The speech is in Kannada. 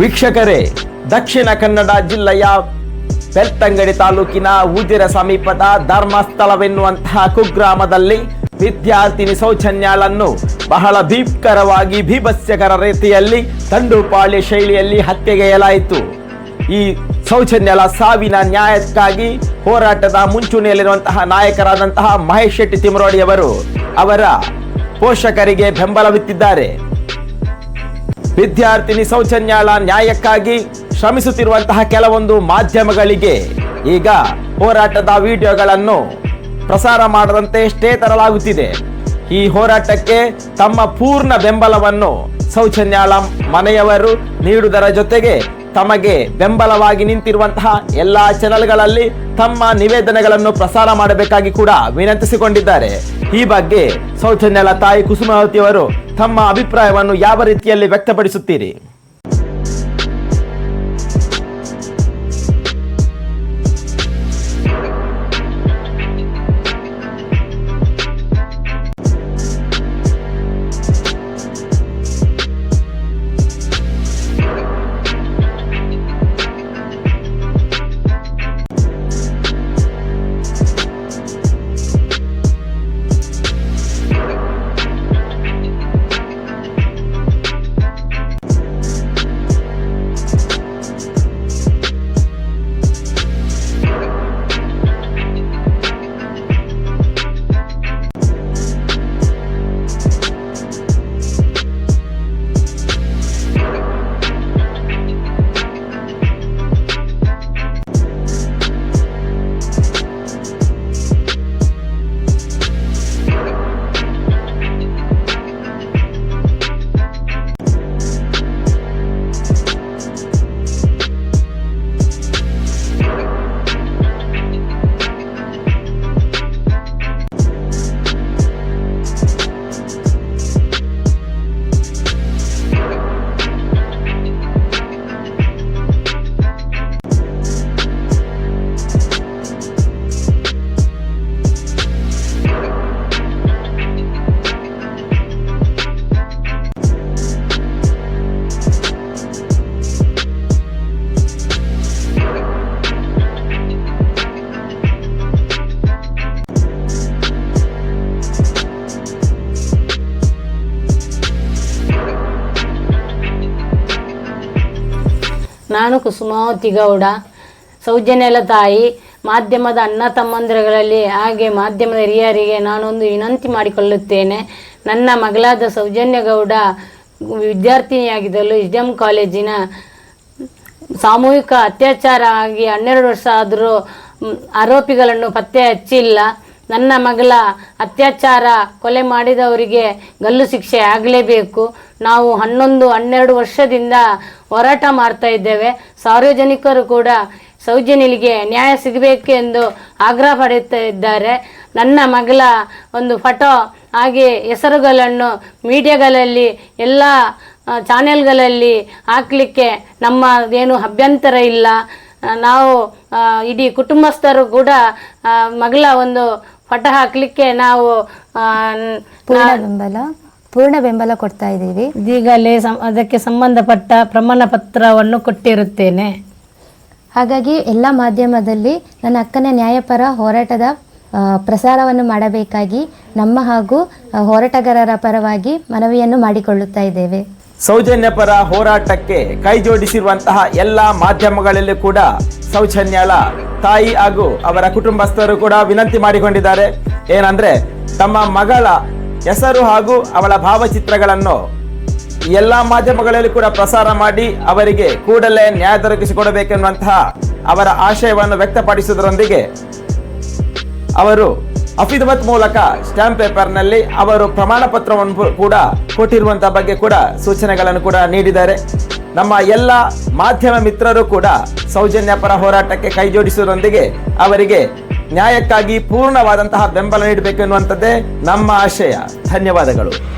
ವೀಕ್ಷಕರೇ, ದಕ್ಷಿಣ ಕನ್ನಡ ಜಿಲ್ಲೆಯ ಬೆಳ್ತಂಗಡಿ ತಾಲೂಕಿನ ಉಜಿರ ಸಮೀಪದ ಧರ್ಮಸ್ಥಳವೆನ್ನುವಂತಹ ಕುಗ್ರಾಮದಲ್ಲಿ ವಿದ್ಯಾರ್ಥಿನಿ ಸೌಜನ್ಯಾಳನ್ನು ಬಹಳ ಭೀಕರವಾಗಿ ಭೀಭತ್ಸ್ಯಕರ ರೀತಿಯಲ್ಲಿ ತಂಡುಪಾಳ್ಯ ಶೈಲಿಯಲ್ಲಿ ಹತ್ಯೆಗೈಯಲಾಯಿತು. ಈ ಸೌಜನ್ಯಳ ಸಾವಿನ ನ್ಯಾಯಕ್ಕಾಗಿ ಹೋರಾಟದ ಮುಂಚೂಣಿಯಲ್ಲಿರುವಂತಹ ನಾಯಕರಾದಂತಹ ಮಹೇಶ್ ಶೆಟ್ಟಿ ತಿಮರೋಡಿಯವರು ಅವರ ಪೋಷಕರಿಗೆ ಬೆಂಬಲವಿತ್ತಿದ್ದಾರೆ. ವಿದ್ಯಾರ್ಥಿನಿ ಸೌಜನ್ಯಾಳ ನ್ಯಾಯಕ್ಕಾಗಿ ಶ್ರಮಿಸುತ್ತಿರುವಂತಹ ಕೆಲವೊಂದು ಮಾಧ್ಯಮಗಳಿಗೆ ಈಗ ಹೋರಾಟದ ವಿಡಿಯೋಗಳನ್ನು ಪ್ರಸಾರ ಮಾಡದಂತೆ ಸ್ಟೇ ತರಲಾಗುತ್ತಿದೆ. ಈ ಹೋರಾಟಕ್ಕೆ ತಮ್ಮ ಪೂರ್ಣ ಬೆಂಬಲವನ್ನು ಸೌಜನ್ಯಾಳ ಮನೆಯವರು ನೀಡುವುದರ ಜೊತೆಗೆ ತಮಗೆ ಬೆಂಬಲವಾಗಿ ನಿಂತಿರುವಂತಹ ಎಲ್ಲ ಚಾನೆಲ್ಗಳಲ್ಲಿ ತಮ್ಮ ನಿವೇದನೆಗಳನ್ನು ಪ್ರಸಾರ ಮಾಡಬೇಕಾಗಿ ಕೂಡ ವಿನಂತಿಸಿಕೊಂಡಿದ್ದಾರೆ. ಈ ಬಗ್ಗೆ ಸೌಜನ್ಯಲ ತಾಯಿ ಕುಸುಮಾವತಿಯವರು ತಮ್ಮ ಅಭಿಪ್ರಾಯವನ್ನು ಯಾವ ರೀತಿಯಲ್ಲಿ ವ್ಯಕ್ತಪಡಿಸುತ್ತೀರಿ? ನಾನು ಕುಸುಮಾವತಿ ಗೌಡ, ಸೌಜನ್ಯಲ ತಾಯಿ, ಮಾಧ್ಯಮದ ಅಣ್ಣ ತಮ್ಮಂದಿರಗಳಲ್ಲಿ ಹಾಗೆ ಮಾಧ್ಯಮದ ಹಿರಿಯರಿಗೆ ನಾನೊಂದು ವಿನಂತಿ ಮಾಡಿಕೊಳ್ಳುತ್ತೇನೆ. ನನ್ನ ಮಗಳಾದ ಸೌಜನ್ಯ ಗೌಡ ವಿದ್ಯಾರ್ಥಿನಿಯಾಗಿದ್ದಲು ಇಸ್ಡಮ್ ಕಾಲೇಜಿನ ಸಾಮೂಹಿಕ ಅತ್ಯಾಚಾರ ಆಗಿ ಹನ್ನೆರಡು ವರ್ಷ ಆದರೂ ಆರೋಪಿಗಳನ್ನು ಪತ್ತೆ ಹಚ್ಚಿಲ್ಲ. ನನ್ನ ಮಗಳ ಅತ್ಯಾಚಾರ ಕೊಲೆ ಮಾಡಿದವರಿಗೆ ಗಲ್ಲು ಶಿಕ್ಷೆ ಆಗಲೇಬೇಕು. ನಾವು ಹನ್ನೊಂದು ಹನ್ನೆರಡು ವರ್ಷದಿಂದ ಹೋರಾಟ ಮಾಡ್ತಾ ಇದ್ದೇವೆ. ಸಾರ್ವಜನಿಕರು ಕೂಡ ಸೌಜನ್ಯಲಿಗೆ ನ್ಯಾಯ ಸಿಗಬೇಕು ಎಂದು ಆಗ್ರಹ ಪಡೆಯುತ್ತಾ ಇದ್ದಾರೆ. ನನ್ನ ಮಗಳ ಒಂದು ಫೋಟೋ ಹಾಗೆ ಹೆಸರುಗಳನ್ನು ಮೀಡಿಯಾಗಳಲ್ಲಿ ಎಲ್ಲ ಚಾನೆಲ್ಗಳಲ್ಲಿ ಹಾಕಲಿಕ್ಕೆ ನಮ್ಮ ಏನು ಅಭ್ಯಂತರ ಇಲ್ಲ. ನಾವು ಇಡೀ ಕುಟುಂಬಸ್ಥರು ಕೂಡ ಮಗಳ ಒಂದು ಫೋಟೋ ಹಾಕಲಿಕ್ಕೆ ನಾವು ಬೆಂಬಲ. ಪೂರ್ಣ ಬೆಂಬಲ ಕೊಡ್ತಾ ಇದ್ದೀವಿ. ಈಗಲೇ ಸಂ- ಅದಕ್ಕೆ ಸಂಬಂಧಪಟ್ಟ ಪ್ರಮಾಣ ಪತ್ರವನ್ನು ಕೊಟ್ಟಿರುತ್ತೇನೆ. ಹಾಗಾಗಿ ಎಲ್ಲ ಮಾಧ್ಯಮದಲ್ಲಿ ನನ್ನ ಅಕ್ಕನ ನ್ಯಾಯಪರ ಹೋರಾಟದ ಆ, ಪ್ರಸಾರವನ್ನು ಮಾಡಬೇಕಾಗಿ ನಮ್ಮ ಹಾಗೂ ಆ, ಹೋರಾಟಗಾರರ ಪರವಾಗಿ ಮನವಿಯನ್ನು ಮಾಡಿಕೊಳ್ಳುತ್ತಾ ಇದ್ದೇವೆ. ಸೌಜನ್ಯ ಪರ ಹೋರಾಟಕ್ಕೆ ಕೈ ಜೋಡಿಸಿರುವಂತಹ ಎಲ್ಲ ಮಾಧ್ಯಮಗಳಲ್ಲಿ ಕೂಡ ಸೌಜನ್ಯಾಳ ತಾಯಿ ಹಾಗೂ ಅವರ ಕುಟುಂಬಸ್ಥರು ಕೂಡ ವಿನಂತಿ ಮಾಡಿಕೊಂಡಿದ್ದಾರೆ. ಏನಂದ್ರೆ ತಮ್ಮ ಮಗಳ ಹೆಸರು ಹಾಗೂ ಅವಳ ಭಾವಚಿತ್ರಗಳನ್ನು ಎಲ್ಲ ಮಾಧ್ಯಮಗಳಲ್ಲಿ ಕೂಡ ಪ್ರಸಾರ ಮಾಡಿ ಅವರಿಗೆ ಕೂಡಲೇ ನ್ಯಾಯ ದೊರಕಿಸಿಕೊಡಬೇಕೆನ್ನುವಂತಹ ಅವರ ಆಶಯವನ್ನು ವ್ಯಕ್ತಪಡಿಸುವುದರೊಂದಿಗೆ ಅವರು ಅಫಿದವತ್ ಮೂಲಕ ಸ್ಟಾಂಪ್ ಪೇಪರ್ನಲ್ಲಿ ಅವರು ಪ್ರಮಾಣ ಪತ್ರವನ್ನು ಕೂಡ ಕೊಟ್ಟಿರುವಂತಹ ಬಗ್ಗೆ ಕೂಡ ಸೂಚನೆಗಳನ್ನು ಕೂಡ ನೀಡಿದ್ದಾರೆ. ನಮ್ಮ ಎಲ್ಲ ಮಾಧ್ಯಮ ಮಿತ್ರರು ಕೂಡ ಸೌಜನ್ಯ ಪರ ಹೋರಾಟಕ್ಕೆ ಕೈಜೋಡಿಸುವುದರೊಂದಿಗೆ ಅವರಿಗೆ ನ್ಯಾಯಕ್ಕಾಗಿ ಪೂರ್ಣವಾದಂತಹ ಬೆಂಬಲ ನೀಡಬೇಕು ಎನ್ನುವಂಥದ್ದೇ ನಮ್ಮ ಆಶಯ. ಧನ್ಯವಾದಗಳು.